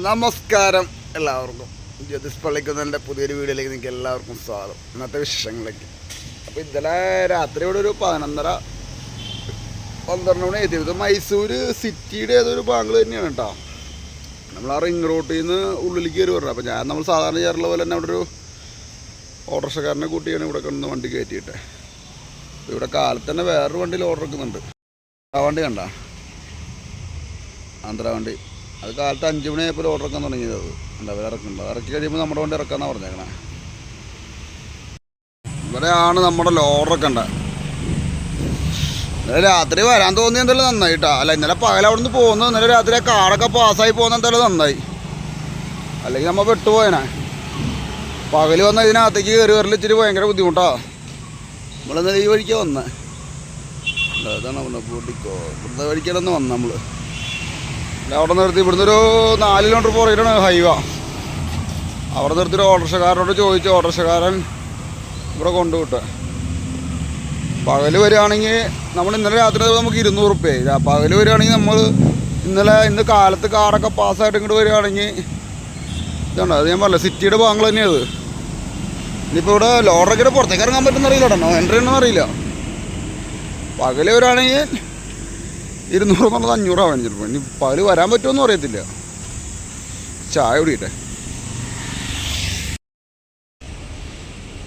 നമസ്കാരം എല്ലാവർക്കും. ജ്യോതിഷ് പള്ളിക്കുന്നതിന്റെ പുതിയൊരു വീഡിയോയിലേക്ക് നിങ്ങൾക്ക് എല്ലാവർക്കും സ്വാഗതം. ഇന്നത്തെ വിശേഷങ്ങളിലേക്ക് അപ്പോൾ ഇന്നലെ രാത്രിയോടെ ഒരു പതിനൊന്നര പന്ത്രണ്ട് മണി എത്തി ഇത് മൈസൂർ സിറ്റിയുടെ ഏതൊരു ബാങ്ക് തന്നെയാണ് കേട്ടോ. നമ്മൾ ആ റിംഗ് റോട്ടിൽ നിന്ന് ഉള്ളിലേക്ക് കയറി അപ്പോൾ ഞാൻ നമ്മൾ സാധാരണ ചെയ്യാറുള്ള പോലെ തന്നെ അവിടെ ഒരു ഓട്ടോറിക്ഷക്കാരനെ കൂട്ടിയാണ് ഇവിടെ കിടന്ന് വണ്ടി കയറ്റിയിട്ട്. ഇവിടെ കാലത്ത് തന്നെ വേറൊരു വണ്ടിയിൽ ഓർഡർ എടുക്കുന്നുണ്ട് ആ വണ്ടി കണ്ട? ആന്ധ്ര വണ്ടി. അത് കാലത്ത് അഞ്ച് മണിയായപ്പോൾ ഓർഡർ ഇറക്കാൻ തുടങ്ങിയത്. അത് എന്താ അവർ ഇറക്കുന്നുണ്ട് ഇറക്കി കഴിയുമ്പോൾ നമ്മുടെ കൊണ്ട് ഇറക്കാന്നാ പറഞ്ഞേക്കണേ. ഇവിടെയാണ് നമ്മുടെ ലോഡറൊക്കെ ഉണ്ട് ഇന്നലെ രാത്രി വരാൻ തോന്നി എന്തായാലും നന്നായി കേട്ടോ അല്ല ഇന്നലെ പകൽ അവിടെ നിന്ന് പോകുന്നു ഇന്നലെ രാത്രി ആ കാടൊക്കെ പാസ്സായി പോകുന്ന എന്തായാലും നന്നായി. അല്ലെങ്കിൽ നമ്മൾ പെട്ടുപോയനെ. പകൽ വന്ന ഇതിനകത്തേക്ക് കയറി വരൽ ഇച്ചിരി ഭയങ്കര ബുദ്ധിമുട്ടാ. നമ്മളിന്നലെ ഈ വഴിക്കാണ് വന്നത് അതാണ് നമ്മുടെ പൂട്ടിക്കോ ഇവിടുത്തെ വഴിക്കടന്ന് വന്നത് നമ്മൾ അവിടെ നിർത്തി. ഇവിടുന്ന് ഒരു നാല് കിലോമീറ്റർ പുറകിലാണ് ഹൈവ അവിടെ നിർത്തി ഒരു ഓട്ടോറിക്ഷക്കാരനോട് ചോദിച്ചു. ഓട്ടോറിക്ഷക്കാരൻ ഇവിടെ കൊണ്ടുവിട്ട്. പകൽ വരികയാണെങ്കിൽ നമ്മൾ ഇന്നലെ രാത്രി നമുക്ക് ഇരുന്നൂറ് റുപ്യ പകൽ വരികയാണെങ്കിൽ നമ്മൾ ഇന്നലെ ഇന്ന് കാലത്ത് കാറൊക്കെ പാസ്സായിട്ട് ഇങ്ങോട്ട് വരികയാണെങ്കിൽ ഇതാണ്. അത് ഞാൻ പറഞ്ഞില്ല സിറ്റിയുടെ ഭാഗങ്ങൾ തന്നെയത്. ഇനിയിപ്പോൾ ഇവിടെ ലോഡറൊക്കെ പുറത്തേക്ക് ഇറങ്ങാൻ പറ്റുന്ന അറിയില്ല കേട്ടോ. എൻട്രി ഒന്നും അറിയില്ല. പകൽ വരികയാണെങ്കിൽ ഇരുന്നൂറ് എന്നുള്ളത് അഞ്ഞൂറാവാൻ ചിലപ്പോൾ ഇനി പകൽ വരാൻ പറ്റുമെന്നും അറിയത്തില്ല. ചായ കുടിക്കട്ടെ.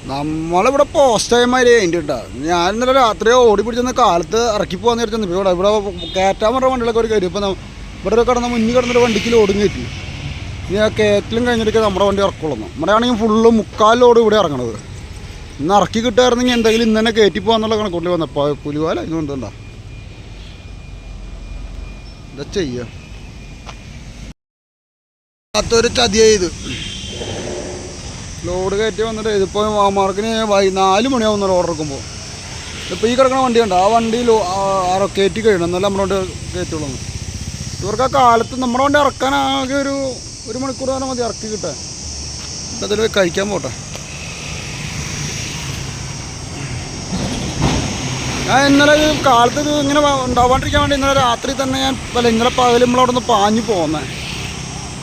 നമ്മളിവിടെ പോസ്റ്റായമാതിരി അതിന്റെ കേട്ടോ. ഞാൻ ഇന്നലെ രാത്രി ഓടി പിടിച്ചെന്ന് കാലത്ത് ഇറക്കി നേരത്തെ ഇപ്പോൾ ഇവിടെ ഇവിടെ കയറ്റാൻ പറഞ്ഞ വണ്ടികളൊക്കെ ഒരു കയറി ഇപ്പം ഇവിടെ ഒരു കിടന്ന മുന്നിൽ കിടന്നൊരു വണ്ടിക്ക് ലോഡും കയറ്റി ഇനി ആ കേറ്റിലും കഴിഞ്ഞിട്ട് നമ്മുടെ വണ്ടി ഇറക്കുള്ളൂ നമ്മുടെ ആണെങ്കിൽ ഫുള്ള് മുക്കാൽ ലോഡ് ഇവിടെ ഇറങ്ങണത്. ഇന്ന് ഇറക്കി കിട്ടുമായിരുന്നെങ്കിൽ എന്തെങ്കിലും ഇന്ന് തന്നെ കയറ്റി പോകാന്നുള്ള കണക്കൂട്ടിൽ വന്നപ്പോൾ പുലിവാല ഇതുകൊണ്ടുണ്ടോ എന്താ ചെയ്യ? അത്തൊരു ചതിയാ ഇത്. ലോഡ് കയറ്റി വന്നിട്ട് ഇതിപ്പോൾ മാർക്കിന് വൈ നാല് മണിയാവുന്ന ഓർഡർ എടുക്കുമ്പോൾ ഇപ്പോൾ ഈ കിടക്കുന്ന വണ്ടി ഉണ്ട് ആ വണ്ടി ലോ കയറ്റി കഴിയണം എന്നാലും നമ്മളോട് കയറ്റുള്ളൂ ഇവർക്ക് ആ കാലത്ത് നമ്മുടെ വണ്ടി ഇറക്കാൻ ആകെ ഒരു ഒരു മണിക്കൂർ തന്നെ മതി ഇറക്കി കിട്ടാൻ. അതിൽ കഴിക്കാൻ പോട്ടെ. ഞാൻ ഇന്നലെ കാലത്ത് ഇത് ഇങ്ങനെ ഉണ്ടാവാണ്ടിരിക്കാൻ വേണ്ടി ഇന്നലെ രാത്രി തന്നെ ഞാൻ അല്ല ഇന്നലെ പകലുമ്പോളവിടെ നിന്ന് പാഞ്ഞു പോകുന്നത്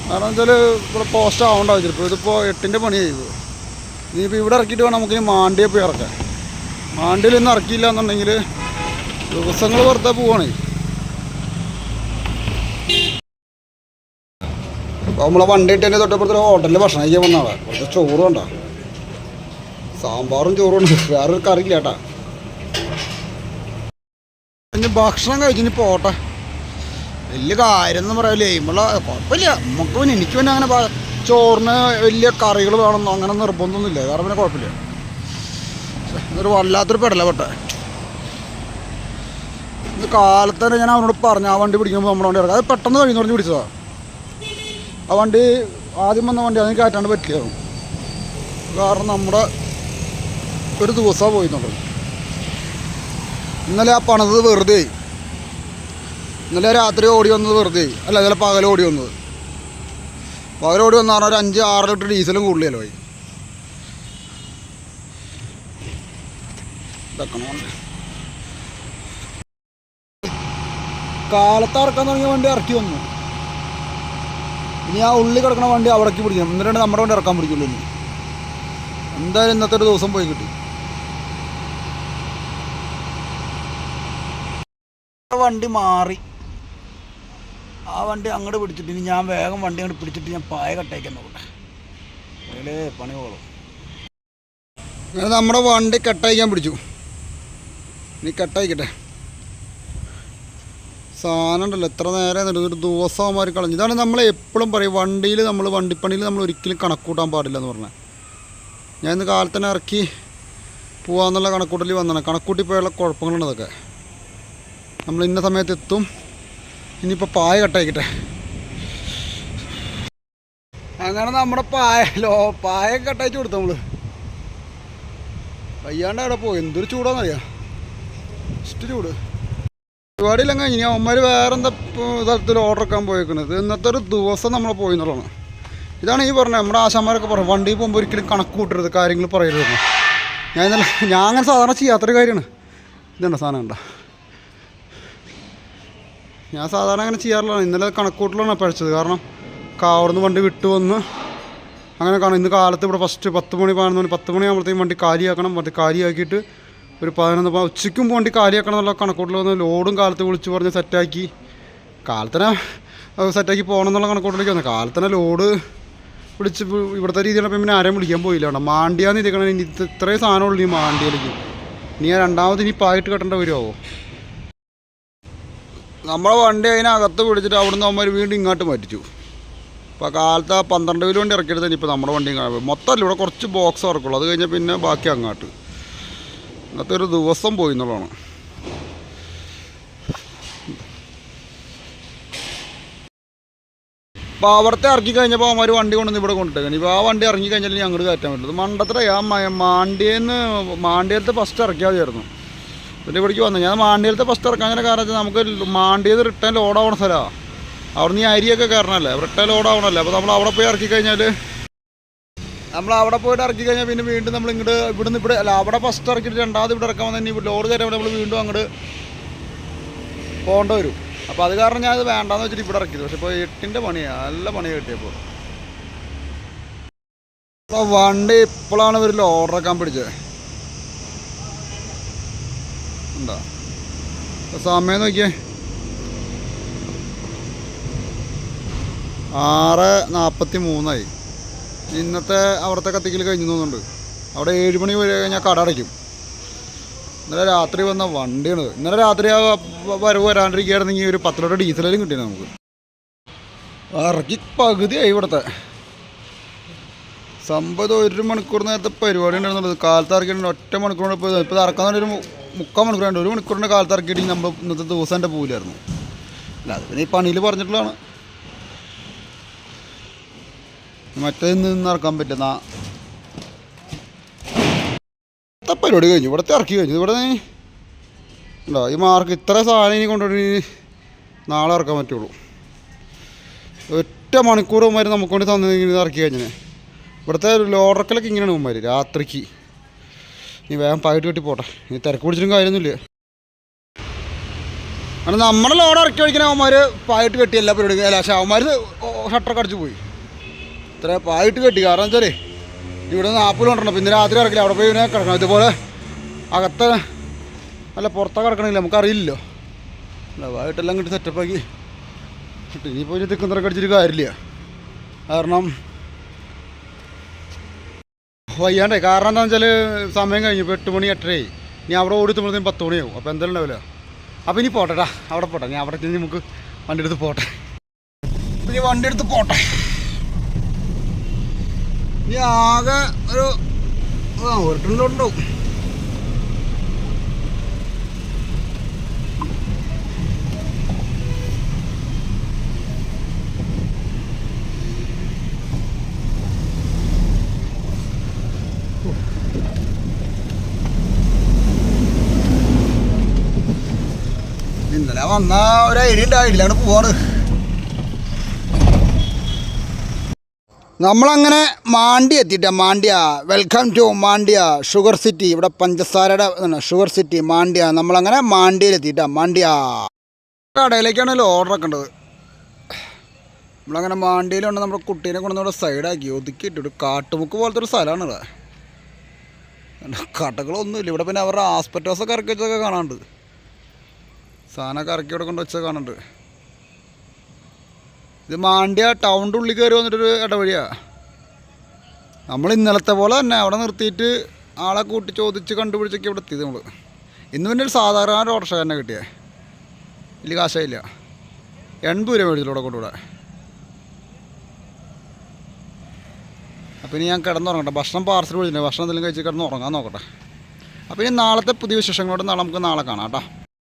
കാരണം വെച്ചാൽ ഇവിടെ പോസ്റ്റ് ആവേണ്ട ചിലപ്പോൾ ഇതിപ്പോൾ എട്ടിന്റെ പണി ചെയ്തു ഇനിയിപ്പോൾ ഇവിടെ ഇറക്കിയിട്ട് വേണം നമുക്കിനി മാണ്ടിയെ പോയി ഇറക്കാം മാണ്ടിയിൽ ഇന്ന് ഇറക്കിയില്ല എന്നുണ്ടെങ്കിൽ ദിവസങ്ങൾ വെറുതെ പോവാണേ. അപ്പോൾ നമ്മളെ വണ്ടി ഇട്ടതിന്റെ തൊട്ടപ്പുറത്തൊരു ഹോട്ടലിൽ ഭക്ഷണം കഴിക്കാൻ വന്നതാണ് കുറച്ച് ചോറും ഉണ്ടോ സാമ്പാറും ചോറും ഉണ്ട്. വേറൊരു കറിയില്ല കേട്ടാ. ഇനി ഭക്ഷണം ഇനി പോട്ടെ. വലിയ കാര്യം എന്ന് പറയാം നമ്മളെ കുഴപ്പമില്ല. നമുക്ക് പിന്നെ എനിക്ക് പിന്നെ അങ്ങനെ ചോറിന് വലിയ കറികൾ വേണമെന്നോ അങ്ങനെ നിർബന്ധമൊന്നുമില്ല. കാരണം പിന്നെ കുഴപ്പമില്ല. ഇതൊരു വല്ലാത്തൊരു പെടല പെട്ടെ. ഇന്ന് കാലത്ത് തന്നെ ഞാൻ അവനോട് പറഞ്ഞു ആ വണ്ടി പിടിക്കുമ്പോൾ നമ്മുടെ വണ്ടി ഇറക്കാം അത് പെട്ടെന്ന് കഴിഞ്ഞു പറഞ്ഞ് പിടിച്ചതാ. ആ വണ്ടി ആദ്യം വന്ന വണ്ടി അതിന് കയറ്റാണ്ട് പറ്റില്ല കാരണം നമ്മുടെ ഒരു ദിവസമാണ് പോയിന്നുള്ളത് ഇന്നലെ ആ പണത് വെറുതെ ആയി. ഇന്നലെ രാത്രി ഓടി വന്നത് വെറുതെ ആയി. അല്ല ഇന്നലെ പകൽ ഓടി വന്നത്. പകൽ ഓടി വന്ന പറഞ്ഞാൽ ഒരു അഞ്ച് ആറ് ലിറ്റർ ഡീസലും കൂടുതലല്ലോ ഇതാക്കണം കാലത്ത് ഇറക്കാൻ തുടങ്ങിയ വണ്ടി ഇറക്കി വന്നു. ഇനി ആ ഉള്ളി കിടക്കുന്ന വണ്ടി അവിടേക്ക് പിടിക്കണം. എന്നിട്ടാണ് നമ്മുടെ വണ്ടി ഇറക്കാൻ പിടിക്കുള്ളൂ ഇനി. എന്തായാലും ഇന്നത്തെ ഒരു ദിവസം പോയി കിട്ടി. വണ്ടി മാറി. ആ വണ്ടി അങ്ങോട്ട് പിടിച്ചിട്ട് ഞാൻ വേഗം വണ്ടി അങ്ങോട്ട് പിടിച്ചിട്ട് ഞാൻ പായ കട്ടേക്കാൻ നോക്കട്ടെ. പണി പോളും നമ്മുടെ വണ്ടി കട്ടയക്കാൻ പിടിച്ചു. നീ കട്ടയക്കട്ടെ. സാധനം ഉണ്ടല്ലോ എത്ര നേരം ഒരു ദിവസമാര് കളഞ്ഞു. ഇതാണ് നമ്മൾ എപ്പോഴും പറയും വണ്ടിയിൽ നമ്മൾ വണ്ടിപ്പണിയിൽ നമ്മൾ ഒരിക്കലും കണക്കൂട്ടാൻ പാടില്ല എന്ന് പറഞ്ഞാൽ. ഞാൻ ഇന്ന് കാലത്തന്നെ ഇറക്കി പോവാന്നുള്ള കണക്കൂട്ടലിൽ വന്നതാണ്. കണക്കൂട്ടി പോയുള്ള കുഴപ്പങ്ങളുണ്ട് അതൊക്കെ. നമ്മൾ ഇന്ന സമയത്ത് എത്തും. ഇനിയിപ്പോൾ പായ കട്ടായിക്കട്ടെ അങ്ങനെ നമ്മുടെ പായ ലോ പായ കട്ടയച്ച് കൊടുത്തു നമ്മൾ വയ്യാണ്ട് അവിടെ പോകും എന്തൊരു ചൂടാന്നറിയാം? ഇഷ്ട ചൂട്. പരിപാടിയിലും കഴിഞ്ഞ് ഇനി അവന്മാർ വേറെ എന്താ തരത്തിൽ ഓർഡർ എടുക്കാൻ പോയേക്കുന്നത് ഇന്നത്തെ ഒരു ദിവസം നമ്മൾ പോയി എന്നുള്ളതാണ്. ഇതാണ് ഈ പറഞ്ഞത്. നമ്മുടെ ആശാന്മാരൊക്കെ പറഞ്ഞു വണ്ടിയിൽ പോകുമ്പോൾ ഒരിക്കലും കണക്ക് കൂട്ടരുത് കാര്യങ്ങൾ പറയരുത് ഞാൻ ഞാൻ അങ്ങനെ സാധാരണ ചെയ്യാത്തൊരു കാര്യമാണ്. ഇതുണ്ട് സാധനം ഉണ്ടോ ഞാൻ സാധാരണ അങ്ങനെ ചെയ്യാറില്ല. ഇന്നലെ കണക്കൂട്ടിലാണ് പഴിച്ചത്. കാരണം കാവർന്ന് വണ്ടി വിട്ടു വന്ന് അങ്ങനെ കാണാം. ഇന്ന് കാലത്ത് ഇവിടെ ഫസ്റ്റ് പത്ത് മണി പതിനൊന്ന് മണി പത്ത് മണിയാകുമ്പോഴത്തേക്കും വണ്ടി കാലിയാക്കണം. വണ്ടി കാലിയാക്കിയിട്ട് ഒരു പതിനൊന്ന് ഉച്ചയ്ക്കും വണ്ടി കാലിയാക്കണം എന്നുള്ള കണക്കൂട്ടിൽ വന്ന് ലോഡും കാലത്ത് വിളിച്ച് പറഞ്ഞ് സെറ്റാക്കി. കാലത്തന്നെ സെറ്റാക്കി പോകണം എന്നുള്ള കണക്കൂട്ടിലേക്ക് വന്നു. കാലത്തന്നെ ലോഡ് വിളിച്ച് ഇവിടുത്തെ രീതിയിൽ പിന്നെ ആരെയും വിളിക്കാൻ പോയില്ല കേട്ടോ. മാണ്ടിയാന്ന് ഇരിക്കണം ഇനി ഇത് ഇത്രയും സാധനമുള്ളൂ ഈ മാണ്ടിയിലേക്ക്. ഇനി ഞാൻ രണ്ടാമത് ഇനി പായിട്ട് കെട്ടേണ്ട വരുമോ നമ്മളെ വണ്ടി അതിനകത്ത് പിടിച്ചിട്ട് അവിടുന്ന് അവന്മാർ വീണ്ടും ഇങ്ങോട്ട് മാറ്റിച്ചു അപ്പോൾ കാലത്ത് ആ പന്ത്രണ്ട് കിലോ വണ്ടി ഇറക്കിയെടുത്ത് ഇപ്പോൾ നമ്മുടെ വണ്ടി മൊത്തമല്ല ഇവിടെ കുറച്ച് ബോക്സ് ഇറക്കുള്ളൂ. അത് കഴിഞ്ഞാൽ പിന്നെ ബാക്കി അങ്ങോട്ട്. ഇന്നത്തെ ഒരു ദിവസം പോയി എന്നുള്ളതാണ്. അപ്പോൾ അവിടുത്തെ ഇറക്കി കഴിഞ്ഞപ്പോൾ അവന്മാർ വണ്ടി കൊണ്ടുവന്ന് ഇവിടെ കൊണ്ടുപോയി ഇപ്പോൾ ആ വണ്ടി ഇറങ്ങി കഴിഞ്ഞാൽ ഞങ്ങൾ കയറ്റാൻ പറ്റുള്ളൂ മണ്ടത്ര ആ മാണ്ടിയെന്ന് മാണ്ടിയത്ത് ഫസ്റ്റ് ഇറക്കിയാൽ മതിയായിരുന്നു. പിന്നെ ഇവിടേക്ക് വന്നു. ഞാൻ മാണ്ടിയിലത്തെ ഫസ്റ്റ് ഇറക്കാൻ അങ്ങനെ കാരണം വെച്ചാൽ നമുക്ക് മാണ്ടിയത് റിട്ടേൺ ലോഡ് ആവണ സ്ഥലമാണ് അവിടെ നിന്ന് ഈ അരിയൊക്കെ കയറണല്ലേ റിട്ടേൺ ലോഡ് ആവണമല്ലേ അപ്പോൾ നമ്മൾ അവിടെ പോയി ഇറക്കി കഴിഞ്ഞാൽ നമ്മൾ അവിടെ പോയിട്ട് ഇറക്കി കഴിഞ്ഞാൽ പിന്നെ വീണ്ടും നമ്മൾ ഇങ്ങോട്ട് ഇവിടുന്ന് ഇവിടെ അല്ല അവിടെ ഫസ്റ്റ് ഇറക്കിയിട്ട് രണ്ടാമത് ഇവിടെ ഇറക്കാൻ വന്നാൽ ഇനി ലോഡ് തരുമ്പോൾ നമ്മൾ വീണ്ടും അങ്ങോട്ട് പോകേണ്ടി വരും. അപ്പോൾ അത് കാരണം ഞാൻ അത് വേണ്ടാന്ന് വെച്ചിട്ട് ഇവിടെ ഇറക്കിയത്. പക്ഷെ ഇപ്പോൾ എട്ടിന്റെ പണിയാണ് നല്ല പണിയാണ് കിട്ടിയപ്പോൾ അപ്പോൾ വണ്ടി ഇപ്പോഴാണ് ഒരു ലോഡറക്കാൻ പിടിച്ചത്. എന്താ സമയം നോക്കിയേ. ആറ് നാൽപ്പത്തി മൂന്നായി ഇന്നത്തെ അവിടുത്തെ കത്തിക്കൽ കഴിഞ്ഞു തോന്നുന്നുണ്ട്. അവിടെ ഏഴ് മണി വരെ കഴിഞ്ഞാൽ കട അടയ്ക്കും. ഇന്നലെ രാത്രി വന്ന വണ്ടിയാണ്. ഇന്നലെ രാത്രി ആ വരവ് വരാണ്ടിരിക്കുകയായിരുന്നെങ്കിൽ ഒരു പത്ത് ലിറ്റർ ഡീസലും കിട്ടിയത് നമുക്ക്. ഇറക്കി പകുതിയായി ഇവിടുത്തെ. സംഭവം ഒരു മണിക്കൂർ നേരത്തെ പരിപാടി ഉണ്ടായിരുന്നുള്ളത് കാലത്ത് ഇറക്കിയിട്ടുണ്ട്. ഒറ്റ മണിക്കൂർ ഇപ്പോൾ ഇപ്പോൾ ഇറക്കാൻ ഒരു മുക്കാൽ മണിക്കൂറുണ്ട് ഒരു മണിക്കൂറിന്റെ കാലത്ത് ഇറക്കിയിട്ട് നമ്മൾ ഇന്നത്തെ ദിവസം എന്റെ പോവില്ലായിരുന്നു അല്ല അത് പിന്നെ ഈ പണിയിൽ പറഞ്ഞിട്ടുള്ളതാണ്. മറ്റേ നിന്ന് ഇറക്കാൻ പറ്റുന്ന പരിപാടി കഴിഞ്ഞു ഇവിടുത്തെ ഇറക്കി കഴിഞ്ഞു. ഇവിടെ ഉണ്ടോ ഈ മാർക്ക് ഇത്ര സാധനം ഇനി കൊണ്ടുപോയി നാളെ ഇറക്കാൻ പറ്റുള്ളൂ. ഒറ്റ മണിക്കൂർ മുമ്പായിരുന്നു നമുക്ക് വേണ്ടി തന്നിങ്ങനെ ഇറക്കി കഴിഞ്ഞേ ഇവിടുത്തെ ലോഡറക്കലൊക്കെ ഇങ്ങനെയാണ് ഉമ്മാർ രാത്രിക്ക്. നീ വേഗം പായിട്ട് കെട്ടി പോട്ടെ. നീ തിരക്ക് പിടിച്ചിട്ടും കാര്യമൊന്നുമില്ല. കാരണം നമ്മുടെ ലോഡ് ഇറക്കി ഒഴിക്കണ അവന്മാർ പായിട്ട് കെട്ടി എല്ലാ പരിപാടിയും അല്ല പക്ഷേ അവന്മാർ ഷട്ടറൊക്കെ അടിച്ചു പോയി. ഇത്ര പായിട്ട് കെട്ടി കാരണം വെച്ചാൽ ഇവിടെ നാൽപ്പത് കൊണ്ടുണ്ട് പിന്നെ രാത്രി ഇറക്കില്ല. അവിടെ പോയി ഇങ്ങനെ കിടക്കണം. ഇതുപോലെ അകത്ത് അല്ല പുറത്തൊക്കെ കിടക്കണമെങ്കിൽ നമുക്കറിയില്ലല്ലോ. അല്ല പായിട്ടെല്ലാം കിട്ടി സെറ്റപ്പാക്കി ഇനിയിപ്പോൾ ഇനി തിക്കുന്നറൊക്കെ അടിച്ചിട്ട് കാര്യമില്ല. കാരണം വയ്യാണ്ടേ. കാരണം എന്താണെന്ന് വെച്ചാൽ സമയം കഴിഞ്ഞു. ഇപ്പോൾ എട്ട് മണി എട്ടരയായി. ഇനി അവിടെ ഓടിത്തുമ്പോഴത്തേക്കും പത്ത് മണിയാവും. അപ്പോൾ എന്തായാലും ഉണ്ടാവില്ല. അപ്പോൾ ഇനി പോട്ടെടാ. അവിടെ പോട്ടെ. ഞാൻ അവിടെ ചെന്ന് നമുക്ക് വണ്ടി എടുത്ത് പോട്ടെ. ഇനി വണ്ടി എടുത്ത് പോട്ടെ. ഇനി ആകെ ഒരു ഒരു ഒരുട്ടുണ്ടാവും ഇന്നലെ വന്ന ഒരു ഐഡിയ ഉണ്ട് ഐഡിയിലാണ് പോവാണ്. നമ്മളങ്ങനെ മാണ്ടി എത്തിയിട്ട. Mandya welcome to Mandya sugar city ഇവിടെ പഞ്ചസാരയുടെ ഷുഗർ സിറ്റി മാണ്ടിയ നമ്മളങ്ങനെ മാണ്ടിയിൽ എത്തിയിട്ട. മാണ്ടിയ കടയിലേക്കാണല്ലോ ഓർഡർ ആക്കേണ്ടത് നമ്മളങ്ങനെ മാണ്ടിയിലുണ്ട് നമ്മുടെ കുട്ടീനെ കൊണ്ട് ഇവിടെ സൈഡാക്കി ഒതുക്കിയിട്ട് ഒരു കാട്ടുമുക്ക് പോലത്തെ ഒരു സ്ഥലമാണ് ഇവിടെ. കടകളൊന്നുമില്ല. ഇവിടെ പിന്നെ അവരുടെ ആസ്പെറ്റോസൊക്കെ ഇറക്കി വെച്ചൊക്കെ കാണാനുണ്ട്. സാധനമൊക്കെ ഇറക്കി ഇവിടെ കൊണ്ട് കാണണ്ട് കാണുന്നുണ്ട്. ഇത് മാണ്ടിയ ടൗണിന്റെ ഉള്ളിൽ കയറി വന്നിട്ടൊരു ഇടവഴിയാ. നമ്മൾ ഇന്നലത്തെ പോലെ തന്നെ അവിടെ നിർത്തിയിട്ട് ആളെ കൂട്ടി ചോദിച്ച് കണ്ടുപിടിച്ചൊക്കെ ഇവിടെ എത്തിയത് നമ്മൾ ഇന്ന് പിന്നെ ഒരു സാധാരണ ഒരു ഓട്ടോറിക്ഷ തന്നെ കിട്ടിയേ. വലിയ കാശായില്ല. എൺപത് രൂപ മേടിച്ചില്ല ഇവിടെ കൊണ്ടുകൂടെ ഇനി ഞാൻ കിടന്നുറങ്ങട്ടെ. ഭക്ഷണം പാർസൽ വിളിച്ചിട്ടുണ്ട്. ഭക്ഷണം എന്തെങ്കിലും കഴിച്ച് കിടന്ന് ഉറങ്ങാൻ നോക്കട്ടെ. അപ്പോൾ ഇനി നാളത്തെ പുതിയ വിശേഷങ്ങളോട് നാളെ നമുക്ക് നാളെ കാണാം കേട്ടോ.